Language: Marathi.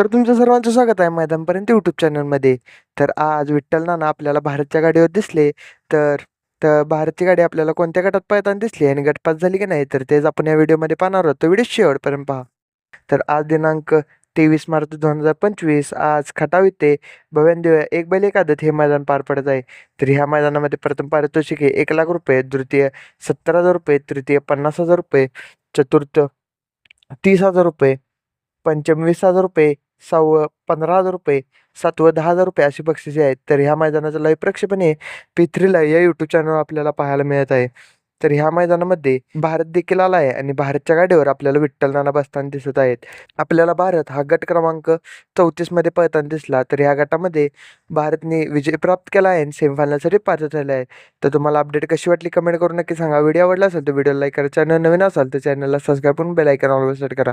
तर तुमचं सर्वांचं स्वागत आहे मैदानपर्यंत यूट्यूब चॅनलमध्ये तर आज विठ्ठल नाना आपल्याला भारतच्या गाडीवर दिसले तर तर भारतची गाडी आपल्याला कोणत्या गटात पळताना दिसली आणि गटपास झाली की नाही तर तेच आपण या व्हिडिओमध्ये पाहणार आहोत. तो व्हिडिओ शेवटपर्यंत पहा. तर आज दिनांक तेवीस मार्च दोन हजार पंचवीस आज खटाव येथे भव्यान एक बैल एकादत हे मैदान पार पडत आहे. तर ह्या मैदानामध्ये प्रथम पारितोषिक आहे एक लाख रुपये द्वितीय सत्तर हजार रुपये तृतीय पन्नास हजार रुपये चतुर्थ तीस हजार रुपये पंचम वीस हजार रुपये सहावं पंधरा हजार रुपये सातवं दहा हजार रुपये अशी बक्षिसे आहेत. तर ह्या मैदानाचं लाईव्ह प्रक्षेपण हे पी थ्रीला या यूट्यूब चॅनलवर आपल्याला पाहायला मिळत आहे. तर ह्या मैदानामध्ये भारत देखील आला आहे आणि भारतच्या गाडीवर आपल्याला विठ्ठल नाना बसताना दिसत आहेत. आपल्याला भारत हा गट क्रमांक चौतीसमध्ये पळताना दिसला. तर ह्या गटामध्ये भारतने विजय प्राप्त केला आहे आणि सेमीफायनलसाठी पात्र झाले आहे. तर तुम्हाला अपडेट कशी वाटली कमेंट करून नक्की सांगा. व्हिडिओ आवडला असेल तर व्हिडिओ लाईक करा. चॅनल नवीन असाल तर चॅनलला सबस्क्राईब करून बेलायकन आयकॉन सेट करा.